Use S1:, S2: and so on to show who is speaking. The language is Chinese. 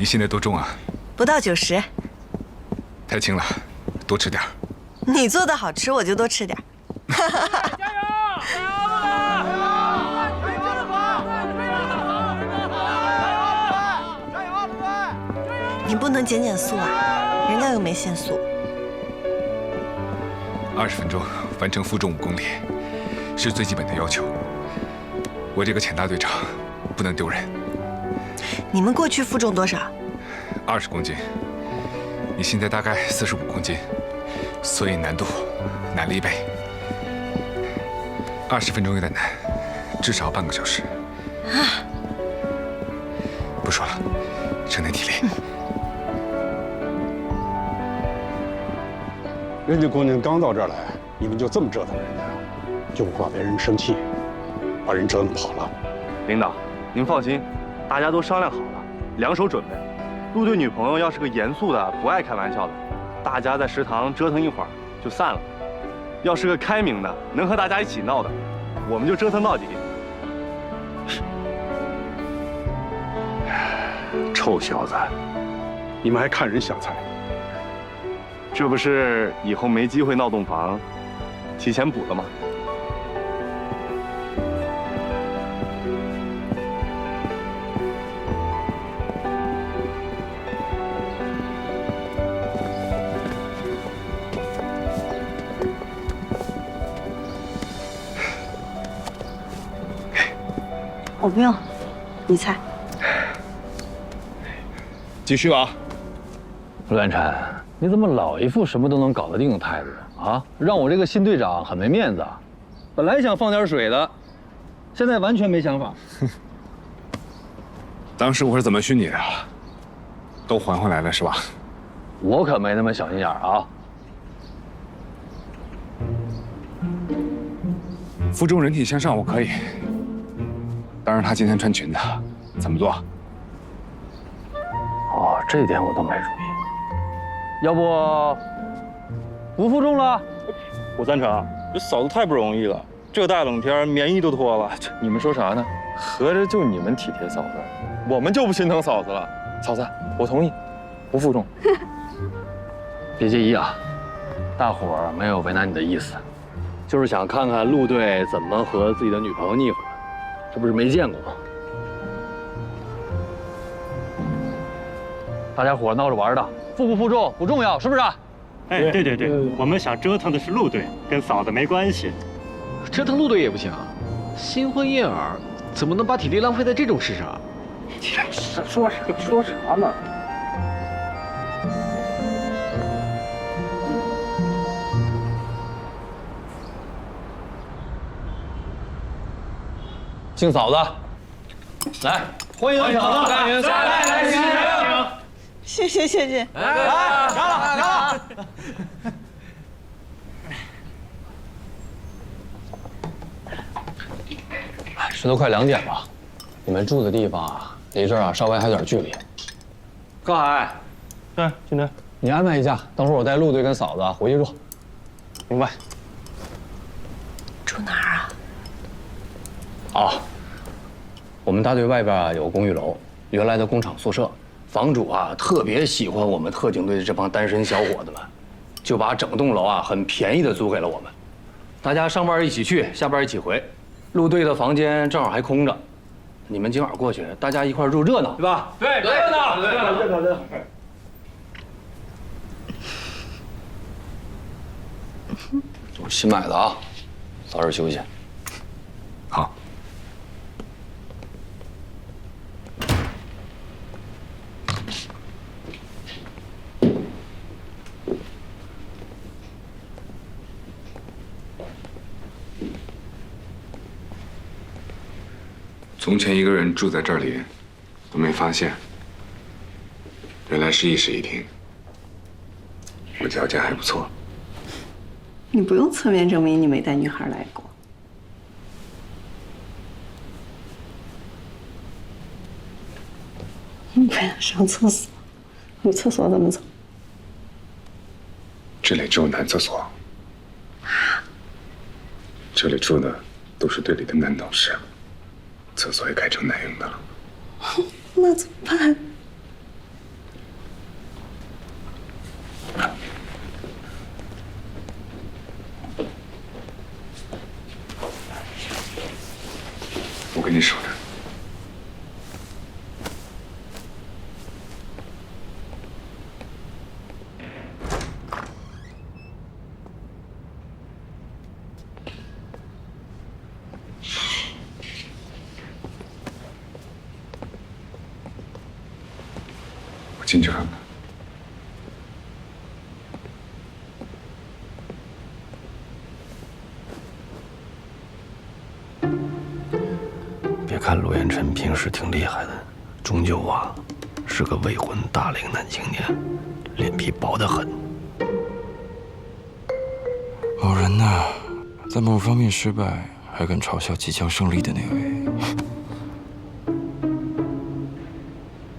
S1: 你现在多重啊？
S2: 不到九十。
S1: 太轻了，多吃点儿。
S2: 你做的好吃，我就多吃点儿。
S3: 加油！加油！
S4: 加油啊，陆队！
S2: 你不能减减速啊，人家又没限速。
S1: 二十分钟完成负重五公里，是最基本的要求。我这个潜大队长，不能丢人。
S2: 你们过去负重多少？
S1: 二十公斤，你现在大概四十五公斤，所以难度难了一倍。二十分钟有点难，至少半个小时。啊！不说了，省点体力。
S5: 人家姑娘刚到这儿来，你们就这么折腾人家，就不怕别人生气，把人折腾跑了？
S6: 领导，您放心，大家都商量好了，两手准备。陆队女朋友要是个严肃的、不爱开玩笑的，大家在食堂折腾一会儿就散了；要是个开明的、能和大家一起闹的，我们就折腾到底。
S5: 臭小子，你们还看人下菜？
S6: 这不是以后没机会闹洞房，提前补了吗？
S2: 我不用，你猜。
S1: 继续啊！
S7: 陆丹琛，你怎么老一副什么都能搞得定的态度啊？让我这个新队长很没面子。本来想放点水的，现在完全没想法。
S1: 当时我是怎么训你的？都还回来了是吧？
S7: 我可没那么小心眼啊！
S1: 负重人体向上我可以，当然她今天穿裙子，怎么做？
S7: 哦，这点我倒没注意。要不不负重了？
S8: 我赞成，这嫂子太不容易了，这大冷天棉衣都脱了。
S9: 你们说啥呢？合着就你们体贴嫂子，我们就不心疼嫂子了。嫂子，我同意，不负重。
S7: 别介意啊，大伙儿没有为难你的意思，就是想看看陆队怎么和自己的女朋友腻乎的，这不是没见过吗？大家伙闹着玩的，负不负重不重要，是不是？
S8: 哎，对对对，我们想折腾的是陆队，跟嫂子没关系。
S10: 折腾陆队也不行啊，新婚燕尔怎么能把体力浪费在这种事上？
S8: 说啥说啥呢？
S7: 姓嫂子，来，欢迎嫂子，来来来，请。
S2: 谢谢谢谢。
S4: 来来来，来了干了。
S7: 这都快两点了，你们住的地方啊，离这儿啊稍微还有点距离。高海，
S8: 对，金队，
S7: 你安排一下，等会儿我带陆队跟嫂子回去住。
S8: 明白。
S2: 住哪儿啊？
S7: 哦，我们大队外边啊有个公寓楼，原来的工厂宿舍，房主啊特别喜欢我们特警队的这帮单身小伙子们，就把整栋楼啊很便宜的租给了我们，大家上班一起去，下班一起回。陆队的房间正好还空着，你们今晚过去，大家一块住热闹，对吧？
S10: 对，热闹，热闹，热闹，热闹。
S7: 我新买的啊，早点休息。
S1: 从前一个人住在这里，都没发现，原来是一室一厅。我条件还不错。
S11: 你不用侧面证明你没带女孩来过。你不想上厕所？有厕所怎么走？
S1: 这里只有男厕所。这里住的都是队里的男同事，厕所也改成男用的了。
S11: 那怎么办？
S1: 我给你守着进去看看。
S12: 别看陆彦辰平时挺厉害的，终究啊是个未婚大龄男青年，脸皮薄得很。
S13: 某人呐，在某方面失败，还敢嘲笑即将胜利的那位。